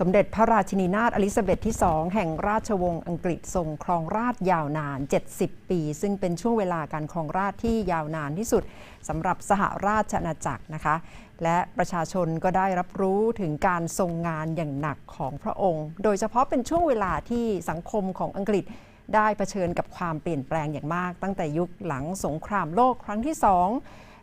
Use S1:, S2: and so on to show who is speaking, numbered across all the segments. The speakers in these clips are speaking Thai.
S1: สมเด็จพระราชินีนาถอลิซาเบธที่ 2 แห่งราชวงศ์อังกฤษทรงครองราชยาวนาน 70 ปี ซึ่งเป็นช่วงเวลาการครองราชที่ยาวนานที่สุดสำหรับสหราชอาณาจักรนะคะ และประชาชนก็ได้รับรู้ถึงการทรงงานอย่างหนักของพระองค์ โดยเฉพาะเป็นช่วงเวลาที่สังคมของอังกฤษได้เผชิญกับความเปลี่ยนแปลงอย่างมาก ตั้งแต่ยุคหลังสงครามโลกครั้งที่สอง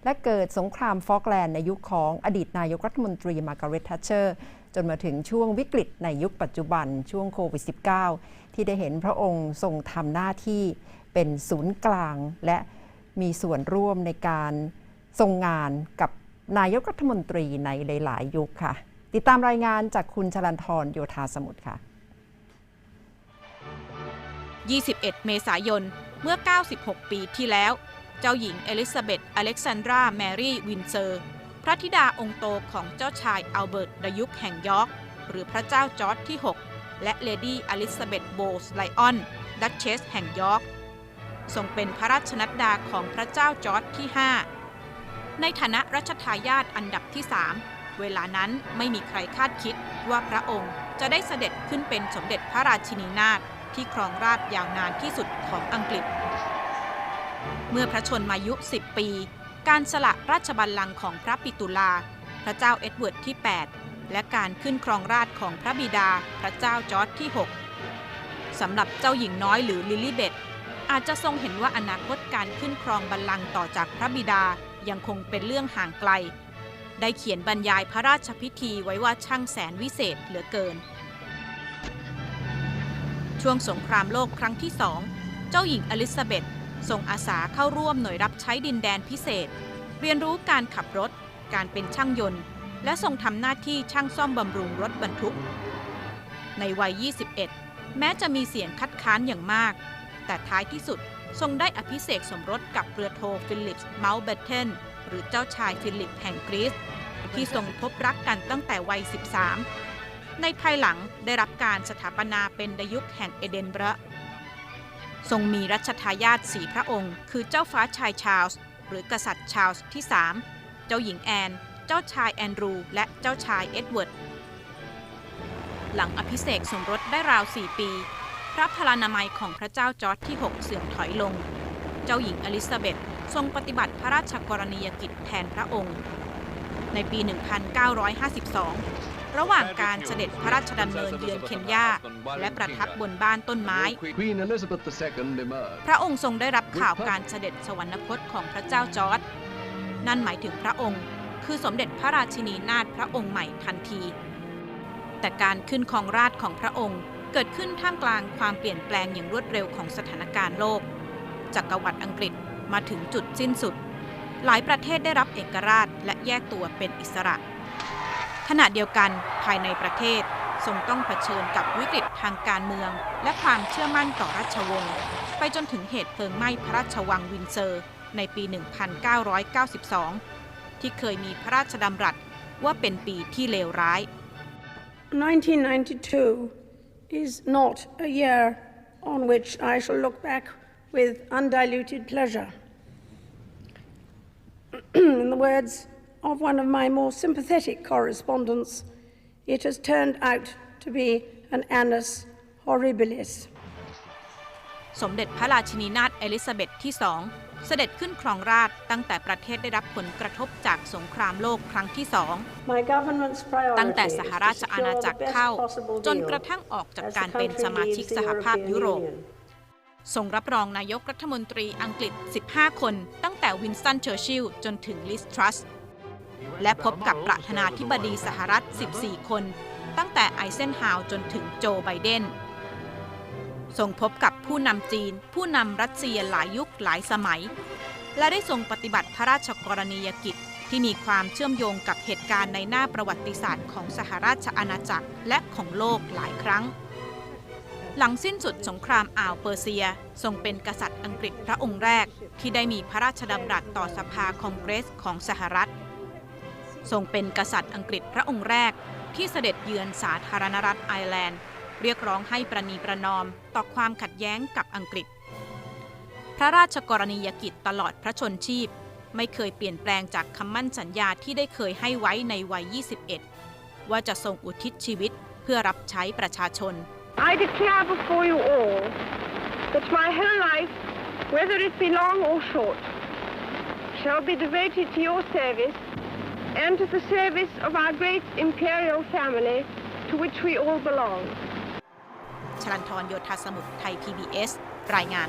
S1: และเกิดสงครามฟอกแลนด์ในยุคของอดีตนายกรัฐมนตรีมาร์กาเร็ตทัชเชอร์จนมาถึงช่วงวิกฤตในยุคปัจจุบันช่วงโควิด -19 ที่ได้เห็นพระองค์ทรงทำหน้าที่เป็นศูนย์กลาง และมีส่วนร่วมในการทรงงานกับนายกรัฐมนตรีในหลาย ๆ ยุคค่ะ ติดตามรายงานจากคุณชลันทรโยธาสมุทรค่ะ
S2: 21 เมษายนเมื่อ 96 ปีที่แล้ว เจ้าหญิงเอลิซาเบธอเล็กซานดราแมรี่วินเซอร์ พระธิดาองค์โตของเจ้าชายอัลเบิร์ตดยุคแห่งยอร์กหรือพระเจ้าจอร์จที่ 6 และเลดี้อลิซาเบธโบสไลออนดัชเชสแห่งยอร์กทรงเป็นพระราชนัดดาของพระเจ้าจอร์จที่ 5 ในฐานะรัชทายาทอันดับที่ 3 เวลานั้นไม่มีใครคาดคิดว่าพระองค์จะได้เสด็จขึ้นเป็นสมเด็จพระราชินีนาถที่ครองราชยาวนานที่สุดของอังกฤษ เมื่อพระชนมายุ 10 ปี การสละราชบัลลังก์ของพระปิตุลา พระเจ้าเอ็ดเวิร์ดที่ 8 และการขึ้นครองราชของพระบิดา พระเจ้าจอร์จที่ 6 สำหรับเจ้าหญิงน้อยหรือลิลิเบธอาจจะทรงเห็นว่าอนาคตการขึ้นครองบัลลังก์ต่อจากพระบิดายังคงเป็นเรื่องห่างไกล ได้เขียนบรรยายพระราชพิธีไว้ว่าช่างแสนวิเศษเหลือเกิน ช่วงสงครามโลกครั้งที่สอง เจ้าหญิงอลิซาเบธ ทรงอาสาเข้าร่วมหน่วยรับใช้ดินแดนพิเศษ เรียนรู้การขับรถ การเป็นช่างยนต์ และทรงทำหน้าที่ช่างซ่อมบำรุงรถบรรทุก ในวัย 21 แม้จะมีเสียงคัดค้านอย่างมาก แต่ท้ายที่สุดทรงได้อภิเษกสมรสกับเรือโทฟิลิปส์เมาส์เบเทนหรือเจ้าชายฟิลิปแห่งกรีซที่ทรงพบรักกันตั้งแต่วัย 13 ในภายหลังได้รับการสถาปนาเป็นดยุคแห่งเอเดนบระ ทรงมีรัชทายาทสีพระองค์ คือเจ้าฟ้าชายชาร์ลส์หรือกษัตริย์ชาร์ลส์ที่ 3 เจ้าหญิงแอน เจ้าชายแอนดรู และเจ้าชายเอ็ดเวิร์ด หลังอภิเษกสมรสได้ราว 4 ปี พระพลานามัยของพระเจ้าจอร์จที่ 6 เสื่อมถอยลง เจ้าหญิงอลิซาเบธทรงปฏิบัติพระราชกรณียกิจแทนพระองค์ ในปี 1952 ระหว่างการเสด็จพระราชดำเนินเยือนเคนยา และประทับบนบ้านต้นไม้
S3: Queen Elizabeth II emerged.
S2: พระองค์ทรงได้รับข่าวการเสด็จสวรรคตของพระเจ้าจอร์จนั่นหมายถึงพระองค์ คือสมเด็จพระราชินีนาถพระองค์ใหม่ทันที แต่การขึ้นครองราชย์ของพระองค์เกิดขึ้นท่ามกลางความเปลี่ยนแปลงอย่างรวดเร็วของสถานการณ์โลก จักรวรรดิอังกฤษมาถึงจุดสิ้นสุด หลายประเทศได้รับเอกราชและแยกตัวเป็นอิสระ ขณะเดียวกันภายในประเทศทรงต้องเผชิญกับวิกฤตทางการเมือง และความเชื่อมั่นต่อราชวงศ์ไปจนถึงเหตุเพลิงไหม้พระราชวังวินเซอร์ ในปี 1992 ที่เคยมีพระราชดำรัสว่าเป็นปีที่เลวร้าย
S4: 1992 is not a year on which I shall look back with undiluted pleasure. In the words of one of my more sympathetic correspondents, it has turned out to be an annus horribilis.
S2: สมเด็จพระราชินีนาถเอลิซาเบธที่สองเสด็จขึ้นครองราชย์ตั้งแต่ประเทศได้รับผลกระทบจากสงครามโลกครั้งที่สอง
S4: My government's
S2: ตั้ง
S4: priority
S2: แต่
S4: is
S2: สห
S4: to
S2: ราชอาณา
S4: secure
S2: จัก
S4: the
S2: ร
S4: best
S2: เข้า
S4: possible
S2: จน
S4: deal
S2: กระทั่งออกจาก
S4: as
S2: การ
S4: the
S2: เป็น
S4: country
S2: สมาชิก
S4: leaves
S2: ส
S4: the
S2: หภาพ
S4: European
S2: ยุโรป
S4: Union.
S2: ทรงรับรองนายกรัฐมนตรีอังกฤษ 15 คน ตั้งแต่วินสตันเชอร์ชิลล์จนถึงลิสทรัส และพบกับประธานาธิบดีสหรัฐ 14 คน ตั้งแต่ไอเซนฮาวจนถึงโจไบเดนทรงพบกับผู้นำจีน ผู้นำรัสเซียหลายยุคหลายสมัย และได้ทรงปฏิบัติพระราชกรณียกิจที่มีความเชื่อมโยงกับเหตุการณ์ในหน้าประวัติศาสตร์ของสหราชอาณาจักรและของโลกหลายครั้ง หลังสิ้นสุดสงครามอ่าวเปอร์เซียทรงเป็นกษัตริย์อังกฤษพระองค์แรกที่ได้มีพระราชดำรัสต่อสภาคองเกรสของสหรัฐ ทรงเป็นกษัตริย์อังกฤษพระองค์แรก ที่เสด็จเยือนสาธารณรัฐไอร์แลนด์ เรียกร้องให้ประนีประนอมต่อความขัดแย้งกับอังกฤษ พระราชกรณียกิจตลอดพระชนชีพ ไม่เคยเปลี่ยนแปลงจากคำมั่นสัญญาที่ได้เคยให้ไว้ในวัย 21 ว่าจะทรงอุทิศชีวิตเพื่อรับใช้ประชาชน
S5: I declare before you all that my whole life, whether it be long or short, shall be devoted to your service and to the service of our great imperial family to which we all belong.
S2: ชลันทรโยธาสมุทรไทย PBS รายงาน